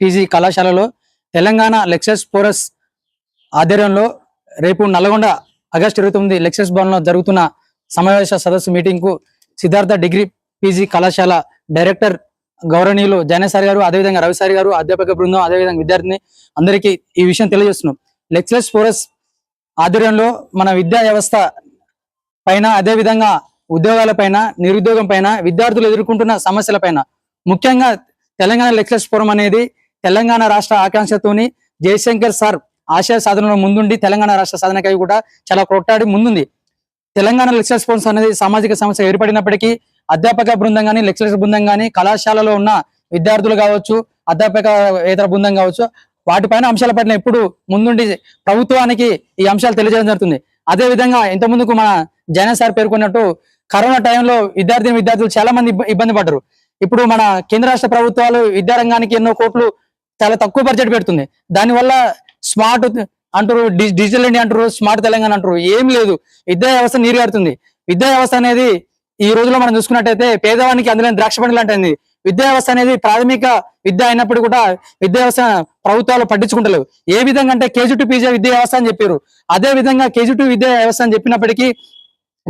PG కళాశాలలో Telangana lectures Porus ఆధ్వర్యంలో రేపు నల్గొండ ఆగస్టు ఇరవై తొమ్మిది లెక్చర్స్ భవన్లో జరుగుతున్న సమావేశ సదస్సు మీటింగ్కు సిద్ధార్థ డిగ్రీ పీజీ కళాశాల డైరెక్టర్ గౌరవనీయులు జైనసారి గారు అదేవిధంగా రవిసారి గారు అధ్యాపక బృందం అదేవిధంగా విద్యార్థిని అందరికీ ఈ విషయం తెలియజేస్తున్నాం. లెక్చరర్స్ ఫోరస్ ఆధ్వర్యంలో మన విద్యా వ్యవస్థ పైన అదేవిధంగా ఉద్యోగాల పైన నిరుద్యోగం పైన విద్యార్థులు ఎదుర్కొంటున్న సమస్యల పైన ముఖ్యంగా తెలంగాణ లెక్చరర్స్ ఫోరం అనేది తెలంగాణ రాష్ట్ర ఆకాంక్షతోని జయశంకర్ సార్ ఆశయ సాధనలో ముందుండి తెలంగాణ రాష్ట్ర సాధనకై కూడా చాలా కొట్టాడి ముందుంది. తెలంగాణ లెక్చరర్స్ ఫోర్స్ అనేది సామాజిక సమస్య ఏర్పడినప్పటికీ అధ్యాపక బృందం కానీ లెక్చరర్స్ బృందం కానీ కళాశాలలో ఉన్న విద్యార్థులు కావచ్చు అధ్యాపక ఇతర బృందం కావచ్చు వాటిపైన అంశాల పట్ల ఎప్పుడు ముందుండి ప్రభుత్వానికి ఈ అంశాలు తెలియజేయడం జరుగుతుంది. అదే విధంగా ఇంత ముందుకు మన జైన సార్ పేర్కొన్నట్టు కరోనా టైంలో విద్యార్థిని విద్యార్థులు చాలా మంది ఇబ్బంది పడ్డారు. ఇప్పుడు మన కేంద్ర రాష్ట్ర ప్రభుత్వాలు విద్యారంగానికి ఎన్నో కోట్లు చాలా తక్కువ బడ్జెట్ పెడుతుంది. దానివల్ల స్మార్ట్ అంటారు డిజిటల్ ఇండియా అంటారు స్మార్ట్ తెలంగాణ అంటారు ఏం లేదు. విద్యా వ్యవస్థ నీరు కడుతుంది. విద్యా వ్యవస్థ అనేది ఈ రోజులో మనం చూసుకున్నట్టయితే పేదవానికి అందులో ద్రాక్ష పండు లాంటిది విద్యా వ్యవస్థ అనేది ప్రాథమిక విద్య అయినప్పుడు కూడా విద్యా వ్యవస్థ ప్రభుత్వాలు పట్టించుకుంటలేవు. ఏ విధంగా అంటే కేజీ టు పీజీ విద్యా వ్యవస్థ అని చెప్పారు. అదే విధంగా కేజీ టు విద్యా వ్యవస్థ అని చెప్పినప్పటికీ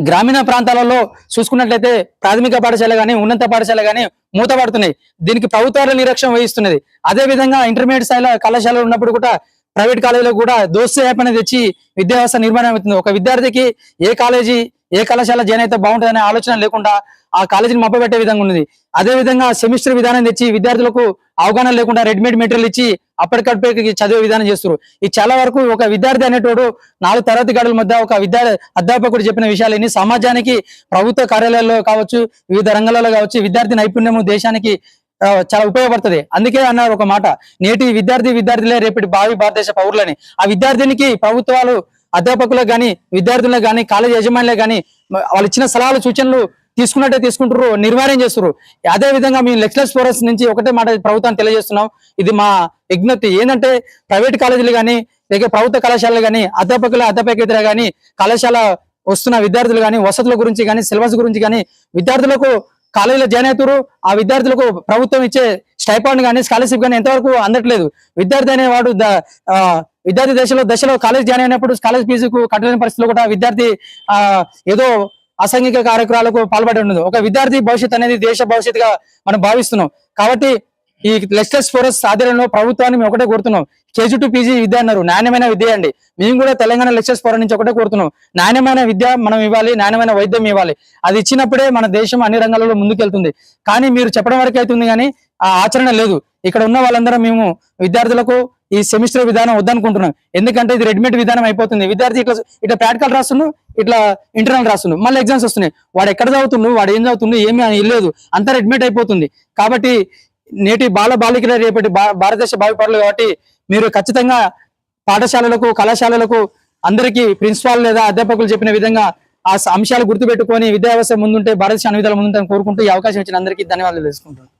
గ్రామీణ ప్రాంతాలలో చూసుకున్నట్లయితే ప్రాథమిక పాఠశాల కానీ ఉన్నత పాఠశాల కానీ మూతపడుతున్నాయి. దీనికి ప్రభుత్వాలు నిరక్ష్యం వహిస్తున్నది. అదే విధంగా ఇంటర్మీడియట్ స్థాయిలో కళాశాలలు ఉన్నప్పుడు కూడా ప్రైవేట్ కాలేజీలో కూడా దోస్తు యాప్ అనేది తెచ్చి విద్యా వ్యవస్థ నిర్మాణం అవుతుంది. ఒక విద్యార్థికి ఏ కాలేజీ ఏ కళాశాల జాయిన్ అయితే బాగుంటుందనే ఆలోచన లేకుండా ఆ కాలేజీని మప్పబెట్టే విధంగా ఉంది అదే విధంగా సెమిస్టర్ విధానం తెచ్చి విద్యార్థులకు అవగాహన లేకుండా రెడీమేడ్ మెటీరియల్ ఇచ్చి అప్పటికప్పటికి చదివే విధానం చేస్తారు ఇది చాలా వరకు ఒక విద్యార్థి అనేటోడు నాలుగు తరగతి గడుల మధ్య ఒక విద్యా అధ్యాపకుడు చెప్పిన విషయాలని సమాజానికి ప్రభుత్వ కార్యాలయాల్లో కావచ్చు వివిధ రంగాలలో కావచ్చు విద్యార్థి నైపుణ్యము దేశానికి చాలా ఉపయోగపడుతుంది. అందుకే అన్నారు ఒక మాట. నేటి విద్యార్థి విద్యార్థులే రేపటి భావి భారతదేశ పౌరులని. ఆ విద్యార్థినికి ప్రభుత్వాలు అధ్యాపకులకు కానీ విద్యార్థులకు కానీ కాలేజ్ యజమానులకు కానీ వాళ్ళు ఇచ్చిన సలహాలు సూచనలు తీసుకున్నట్టే తీసుకుంటారు నిర్వహణ చేస్తారు అదే విధంగా మేము లెక్చరర్స్ ఫోరస్ నుంచి ఒకటే మాట ప్రభుత్వాన్ని తెలియజేస్తున్నాం. ఇది మా విజ్ఞప్తి. ఏంటంటే ప్రైవేట్ కాలేజీలు కానీ లేక ప్రభుత్వ కళాశాలలు కానీ అధ్యాపకులు అధ్యాపకేతర కానీ కళాశాల వస్తున్న విద్యార్థులు కానీ వసతుల గురించి కానీ సిలబస్ గురించి కానీ విద్యార్థులకు కాలేజీలో జాయిన్ అవుతారు ఆ విద్యార్థులకు ప్రభుత్వం ఇచ్చే స్టైపాండ్ కానీ స్కాలర్షిప్ కానీ ఎంతవరకు అందట్లేదు. విద్యార్థి అనేవాడు ద- ఆ, విద్యార్థి దశలో దశలో కాలేజ్ జాయిన్ అయినప్పుడు కాలేజ్ ఫీజుకు కట్టలేని పరిస్థితిలో కూడా విద్యార్థి ఆ ఏదో అసంఘిక కార్యక్రమాలకు పాల్పడి ఉండదు. ఒక విద్యార్థి భవిష్యత్ అనేది దేశ భవిష్యత్తుగా మనం భావిస్తున్నాం. కాబట్టి ఈ లెక్చర్స్ ఫోరస్ ఆధ్వర్యంలో ప్రభుత్వాన్ని మేము ఒకటే కోరుతున్నాం. కేజీ టు పీజీ విద్య అన్నారు. నాణ్యమైన విద్య అండి. మేము కూడా తెలంగాణ లెక్చర్స్ ఫోరం నుంచి ఒకటే కోరుతున్నాం. నాణ్యమైన విద్య మనం ఇవ్వాలి నాణ్యమైన వైద్యం ఇవ్వాలి. అది ఇచ్చినప్పుడే మన దేశం అన్ని రంగాలలో ముందుకెళ్తుంది. కానీ మీరు చెప్పడం వరకు అవుతుంది కానీ ఆ ఆచరణ లేదు. ఇక్కడ ఉన్న వాళ్ళందరం మేము విద్యార్థులకు ఈ సెమిస్టర్ విధానం వద్దనుకుంటున్నాం. ఎందుకంటే ఇది రెడీమేడ్ విధానం అయిపోతుంది. విద్యార్థి ఇట్లా ఇట్లా ప్రాక్టికల్ రాస్తుండు ఇట్లా ఇంటర్నల్ రాస్తుండు. మళ్ళీ ఎగ్జామ్స్ వస్తున్నాయి. వాడు ఎక్కడ చదువుతుండు వాడు ఏం చదువుతుండు ఏమీ లేదు. అంతా రెడీమేడ్ అయిపోతుంది. కాబట్టి నేటి బాల బాలికల రేపటి భారతదేశ భావి పౌరులు కాబట్టి మీరు ఖచ్చితంగా పాఠశాలలకు కళాశాలలకు అందరికీ ప్రిన్సిపాల్ లేదా అధ్యాపకులు చెప్పిన విధంగా ఆ అంశాలు గుర్తుపెట్టుకొని విద్యా వ్యవస్థ ముందుంటే భారతదేశ అన్ని విధాలు ముందుంటే కోరుకుంటూ ఈ అవకాశం ఇచ్చిన అందరికీ ధన్యవాదాలు తెలుసుకుంటున్నాను.